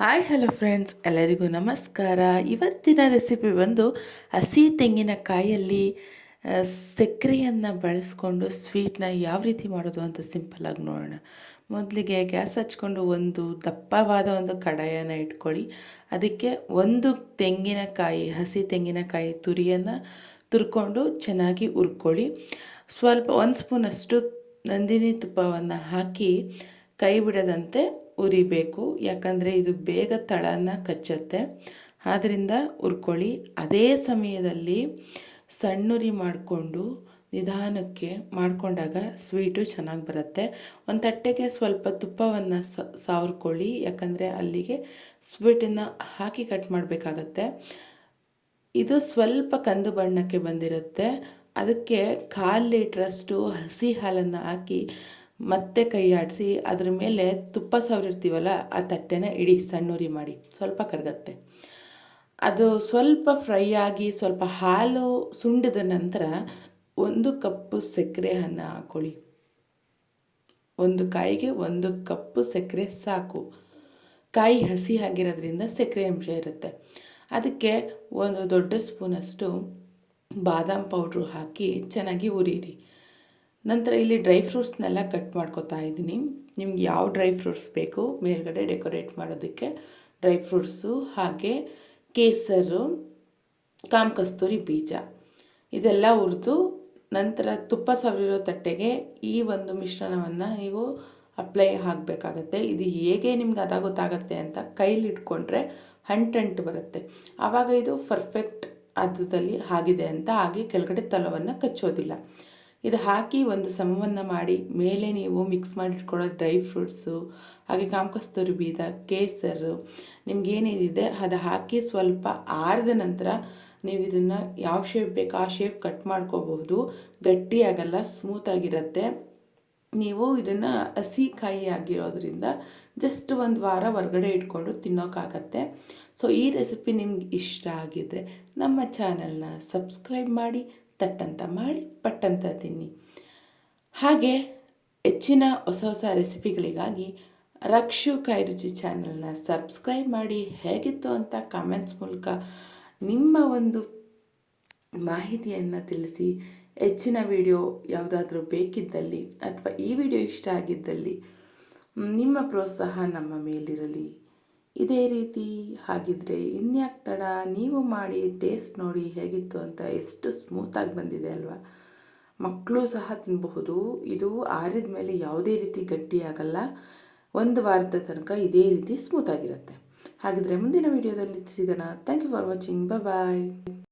Hi hello friends ಎಲ್ಲರಿಗೂ ನಮಸ್ಕಾರ. ಇವತ್ತಿನ ರೆಸಿಪಿ ಬಂದು ಹಸಿ ತೆಂಗಿನಕಾಯಲ್ಲಿ ಸಕ್ಕರೆಯನ್ನು ಬಳಸ್ಕೊಂಡು ಸ್ವೀಟ್ನ ಯಾವ ರೀತಿ ಮಾಡೋದು ಅಂತ ಸಿಂಪಲ್ಲಾಗಿ ನೋಡೋಣ. ಮೊದಲಿಗೆ ಗ್ಯಾಸ್ ಹಚ್ಕೊಂಡು ಒಂದು ದಪ್ಪವಾದ ಒಂದು ಕಡಾಯನ್ನು ಇಟ್ಕೊಳ್ಳಿ. ಅದಕ್ಕೆ ಒಂದು ತೆಂಗಿನಕಾಯಿ, ಹಸಿ ತೆಂಗಿನಕಾಯಿ ತುರಿಯನ್ನು ತುರ್ಕೊಂಡು ಚೆನ್ನಾಗಿ ಉರ್ಕೊಳ್ಳಿ ಸ್ವಲ್ಪ, ಒಂದು ಸ್ಪೂನಷ್ಟು ನಂದಿನಿ ತುಪ್ಪವನ್ನು ಹಾಕಿ ಕೈ ಬಿಡದಂತೆ ಉರಿಬೇಕು. ಯಾಕಂದರೆ ಇದು ಬೇಗ ತಳನ ಕಚ್ಚುತ್ತೆ. ಆದ್ದರಿಂದ ಹುರ್ಕೊಳ್ಳಿ. ಅದೇ ಸಮಯದಲ್ಲಿ ಸಣ್ಣುರಿ ಮಾಡಿಕೊಂಡು ನಿಧಾನಕ್ಕೆ ಮಾಡಿಕೊಂಡಾಗ ಸ್ವೀಟು ಚೆನ್ನಾಗಿ ಬರುತ್ತೆ. ಒಂದು ತಟ್ಟೆಗೆ ಸ್ವಲ್ಪ ತುಪ್ಪವನ್ನು ಸಾವಿರ್ಕೊಳ್ಳಿ. ಯಾಕಂದರೆ ಅಲ್ಲಿಗೆ ಸ್ವೀಟನ್ನು ಹಾಕಿ ಕಟ್ ಮಾಡಬೇಕಾಗತ್ತೆ. ಇದು ಸ್ವಲ್ಪ ಕಂದು ಬಣ್ಣಕ್ಕೆ ಬಂದಿರುತ್ತೆ. ಅದಕ್ಕೆ ಕಾಲು ಲೀಟ್ರಷ್ಟು ಹಸಿ ಹಾಲನ್ನು ಹಾಕಿ ಮತ್ತೆ ಕೈ ಆಡಿಸಿ ಅದ್ರ ಮೇಲೆ ತುಪ್ಪ ಸವರಿರ್ತೀವಲ್ಲ ಆ ತಟ್ಟೆನ ಇಡಿ, ಸಣ್ಣೂರಿ ಮಾಡಿ. ಸ್ವಲ್ಪ ಕರಗತ್ತೆ. ಅದು ಸ್ವಲ್ಪ ಫ್ರೈ ಆಗಿ ಸ್ವಲ್ಪ ಹಾಲು ಸುಂಡಿದ ನಂತರ ಒಂದು ಕಪ್ಪು ಸಕ್ಕರೆ ಅನ್ನ ಹಾಕೊಳ್ಳಿ. ಒಂದು ಕಾಯಿಗೆ ಒಂದು ಕಪ್ಪು ಸಕ್ಕರೆ ಸಾಕು. ಕಾಯಿ ಹಸಿ ಆಗಿರೋದ್ರಿಂದ ಸಕ್ಕರೆ ಅಂಶ ಇರುತ್ತೆ. ಅದಕ್ಕೆ ಒಂದು ದೊಡ್ಡ ಸ್ಪೂನಷ್ಟು ಬಾದಾಮ್ ಪೌಡ್ರು ಹಾಕಿ ಚೆನ್ನಾಗಿ ಹುರಿಯಿರಿ. ನಂತರ ಇಲ್ಲಿ ಡ್ರೈ ಫ್ರೂಟ್ಸ್ನೆಲ್ಲ ಕಟ್ ಮಾಡ್ಕೊತಾ ಇದ್ದೀನಿ. ನಿಮ್ಗೆ ಯಾವ ಡ್ರೈ ಫ್ರೂಟ್ಸ್ ಬೇಕು ಮೇಲ್ಗಡೆ ಡೆಕೋರೇಟ್ ಮಾಡೋದಕ್ಕೆ ಡ್ರೈ ಫ್ರೂಟ್ಸು ಹಾಗೆ ಕೇಸರು, ಕಾಮ್ ಕಸ್ತೂರಿ ಬೀಜ. ಇದೆಲ್ಲ ಹುರಿದು ನಂತರ ತುಪ್ಪ ಸವರಿರೋ ತಟ್ಟೆಗೆ ಈ ಒಂದು ಮಿಶ್ರಣವನ್ನು ನೀವು ಅಪ್ಲೈ ಆಗಬೇಕಾಗತ್ತೆ ಇದು ಹೇಗೆ ನಿಮ್ಗೆ ಅದ ಗೊತ್ತಾಗತ್ತೆ ಅಂತ ಕೈಲಿ ಇಟ್ಕೊಂಡ್ರೆ ಹಂಟಂಟು ಬರುತ್ತೆ. ಆವಾಗ ಇದು ಪರ್ಫೆಕ್ಟ್ ಅದರಲ್ಲಿ ಆಗಿದೆ ಅಂತ ಹಾಗೆ ಕೆಳಗಡೆ ತಲವನ್ನು ಕಚ್ಚೋದಿಲ್ಲ. ಇದು ಹಾಕಿ ಒಂದು ಸಮವನ್ನು ಮಾಡಿ ಮೇಲೆ ನೀವು ಮಿಕ್ಸ್ ಮಾಡಿಟ್ಕೊಳ್ಳೋ ಡ್ರೈ ಫ್ರೂಟ್ಸು ಹಾಗೆ ಕಾಮಕಸ್ತೂರಿ ಬೀದ ಕೇಸರು ನಿಮ್ಗೇನೇನಿದೆ ಅದು ಹಾಕಿ ಸ್ವಲ್ಪ ಆರಿದ ನಂತರ ನೀವು ಇದನ್ನು ಯಾವ ಶೇಪ್ ಬೇಕು ಆ ಶೇಪ್ ಕಟ್ ಮಾಡ್ಕೋಬಹುದು. ಗಟ್ಟಿಯಾಗಲ್ಲ ಸ್ಮೂತಾಗಿರುತ್ತೆ ನೀವು ಇದನ್ನು ಹಸಿ ಕಾಯಿ ಆಗಿರೋದ್ರಿಂದ ಜಸ್ಟ್ ಒಂದು ವಾರ ಹೊರಗಡೆ ಇಟ್ಕೊಂಡು ತಿನ್ನೋಕ್ಕಾಗತ್ತೆ ಸೊ ಈ ರೆಸಿಪಿ ನಿಮ್ಗೆ ಇಷ್ಟ ಆಗಿದ್ದರೆ ನಮ್ಮ ಚಾನಲ್ನ ಸಬ್ಸ್ಕ್ರೈಬ್ ಮಾಡಿ ತಟ್ಟಂತ ಮಾಡಿ ಪಟ್ಟಂತ ತಿನ್ನಿ. ಹಾಗೆ ಹೆಚ್ಚಿನ ಹೊಸ ಹೊಸ ರೆಸಿಪಿಗಳಿಗಾಗಿ ರಕ್ಷು ಕಾಯಿರುಚಿ ರುಚಿ ಚಾನಲ್ನ ಸಬ್ಸ್ಕ್ರೈಬ್ ಮಾಡಿ ಹೇಗಿತ್ತು ಅಂತ ಕಾಮೆಂಟ್ಸ್ ಮೂಲಕ ನಿಮ್ಮ ಒಂದು ಮಾಹಿತಿಯನ್ನು ತಿಳಿಸಿ. ಹೆಚ್ಚಿನ ವಿಡಿಯೋ ಯಾವುದಾದ್ರೂ ಬೇಕಿದ್ದಲ್ಲಿ ಅಥವಾ ಈ ವಿಡಿಯೋ ಇಷ್ಟ ಆಗಿದ್ದಲ್ಲಿ ನಿಮ್ಮ ಪ್ರೋತ್ಸಾಹ ನಮ್ಮ ಮೇಲಿರಲಿ. ಇದೇ ರೀತಿ ಹಾಗಿದ್ರೆ ಇನ್ಯಾಕೆ ತಡ? ನೀವು ಮಾಡಿ ಟೇಸ್ಟ್ ನೋಡಿ ಹೇಗಿತ್ತು ಅಂತ ಎಷ್ಟು ಸ್ಮೂತಾಗಿ ಬಂದಿದೆ ಅಲ್ವಾ? ಮಕ್ಕಳು ಸಹ ತಿನ್ನಬಹುದು ಇದು ಆರಿದ ಮೇಲೆ ಯಾವುದೇ ರೀತಿ ಗಟ್ಟಿಯಾಗಲ್ಲ ಒಂದು ವಾರದ ತನಕ ಇದೇ ರೀತಿ ಸ್ಮೂತಾಗಿರುತ್ತೆ ಹಾಗಿದ್ರೆ ಮುಂದಿನ ವಿಡಿಯೋದಲ್ಲಿ ಸಿಗೋಣ thank you for watching bye